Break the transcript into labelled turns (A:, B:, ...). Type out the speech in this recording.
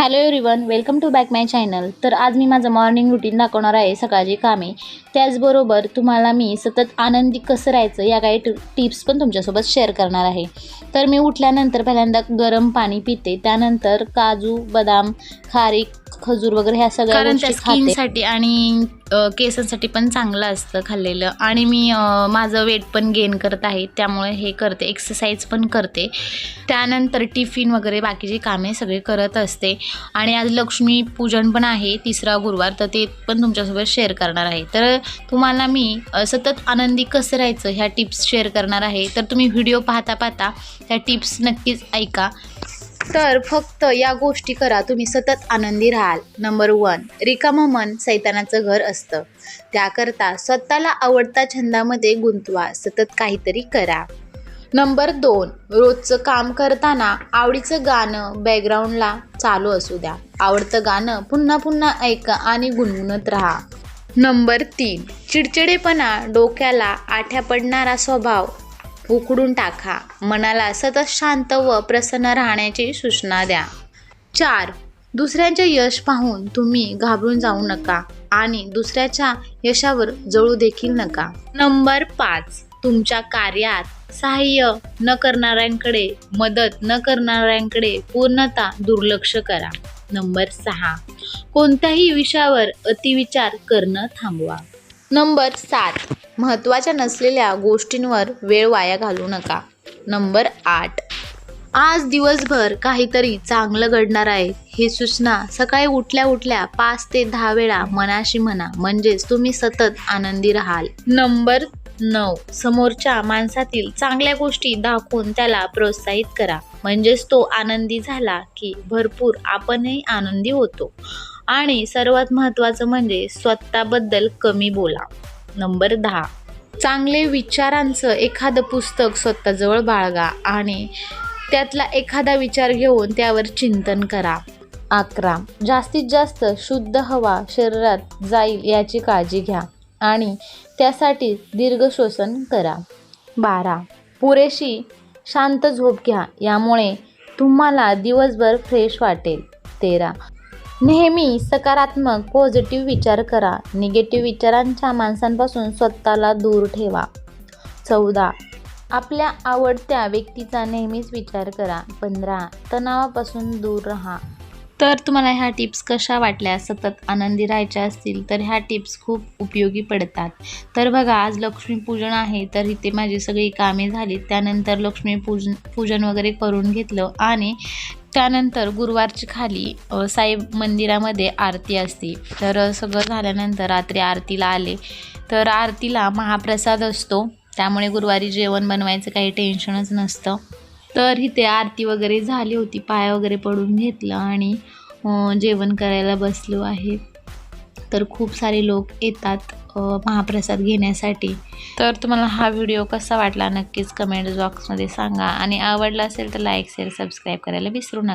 A: Hello everyone welcome to back my channel तर आज मी माझं मॉर्निंग रुटीन दाखवणार आहे सकाळची कामे. त्याचबरोबर तुम्हाला मी सतत आनंदी कसं राहायचं या काही टि टिप्स पण तुमच्यासोबत शेअर करणार आहे. तर मी उठल्यानंतर पहिल्यांदा गरम पाणी पिते. त्यानंतर काजू बदाम खारीक खजूर वगैरे ह्या सगळ्या गोष्टी
B: स्किनसाठी आणि केसांसाठी पण चांगलं असतं खाल्लेलं. आणि मी माझं वेट पण गेन करत आहे. त्यामुळे हे करते. एक्सरसाइज पण करते. त्यानंतर टिफिन वगैरे बाकीची कामे सगळे करत असते. आणि आज लक्ष्मी पूजन पण आहे तिसरा गुरुवार तर ते पण तुमच्यासोबत शेअर करणार आहे. तर तुम्हाला मी सतत आनंदी कसं राहायचं ह्या टिप्स शेअर करणार आहे. तर तुम्ही व्हिडिओ पाहता पाहता त्या टिप्स नक्कीच ऐका. तर फक्त या गोष्टी करा तुम्ही सतत आनंदी राहाल. नंबर वन रिकामं मन सैतानाचं घर असतं. त्याकरता स्वतःला आवडता छंदामध्ये गुंतवा सतत काहीतरी करा. नंबर दोन रोजचं काम करताना आवडीचं गाणं बॅकग्राऊंडला चालू असू द्या. आवडतं गाणं पुन्हा पुन्हा ऐका आणि गुणगुणत राहा. नंबर तीन. चिडचिडेपणा डोक्याला आठ्या पडणारा स्वभाव उकडून टाका. मनाला सतत शांत व प्रसन्न राहण्याची सूचना द्या. चार. दुसऱ्यांचे यश पाहून तुम्ही घाबरून जाऊ नका आणि दुसऱ्याच्या यशावर जळू देखील नका. नंबर पाच. तुमच्या कार्यात सहाय्य न करणाऱ्यांकडे मदत न करणाऱ्यांकडे पूर्णतः दुर्लक्ष करा. नंबर सहा. कोणत्याही विषयावर अतिविचार करणं थांबवा. नंबर सात. महत्त्वाच्या नसलेल्या गोष्टींवर वेळ वाया घालू नका. नंबर आठ. आज दिवसभर काहीतरी चांगलं घडणार आहे ही सूचना सकाळी उठल्या उठल्या पाच ते दहा वेळा मनाशी म्हणा म्हणजेच तुम्ही सतत आनंदी राहाल. नंबर नऊ. समोरच्या माणसातील चांगल्या गोष्टी दाखवून त्याला प्रोत्साहित करा. म्हणजेच तो आनंदी झाला की भरपूर आपणही आनंदी होतो. आणि सर्वात महत्त्वाचं म्हणजे स्वतःबद्दल कमी बोला. नंबर दहा. चांगले विचारांचं एखादं पुस्तक स्वतःजवळ बाळगा आणि त्यातला एखादा विचार घेऊन त्यावर चिंतन करा. अकरा. जास्तीत जास्त शुद्ध हवा शरीरात जाईल याची काळजी घ्या. आणि त्यासाठी दीर्घ श्वसन करा. बारा. पुरेशी शांत झोप घ्या. यामुळे तुम्हाला दिवसभर फ्रेश वाटेल. तेरा. नेहमी सकारात्मक पॉझिटिव्ह विचार करा. निगेटिव्ह विचारांच्या माणसांपासून स्वतःला दूर ठेवा. चौदा. आपल्या आवडत्या व्यक्तीचा नेहमीच विचार करा. पंधरा. तणावापासून दूर राहा. तर तुम्हाला ह्या टिप्स कशा वाटल्या? सतत आनंदी राहायच्या असतील तर ह्या टिप्स खूप उपयोगी पडतात. तर बघा आज लक्ष्मीपूजन आहे तर इथे माझी सगळी कामे झाली. त्यानंतर लक्ष्मीपूजन पूजन वगैरे करून घेतलं आणि त्यानंतर गुरुवारची खाली साईब मंदिरामध्ये आरती असते. तर सगळं झाल्यानंतर रात्री आरतीला आले. तर आरतीला महाप्रसाद असतो. त्यामुळे गुरुवारी जेवण बनवायचं काही टेन्शनच नसतं. तर इथे आरती वगैरे झाली होती पाय वगैरे पडून घेतलं आणि जेवण करायला बसलो आहे. तर खूप सारे लोक येतात महाप्रसाद घेण्यासाठी. तर तुम्हाला हा व्हिडिओ कसा वाटला नक्कीच कमेंट बॉक्समध्ये सांगा आणि आवडला असेल तर लाईक शेअर सबस्क्राईब करायला विसरू नका.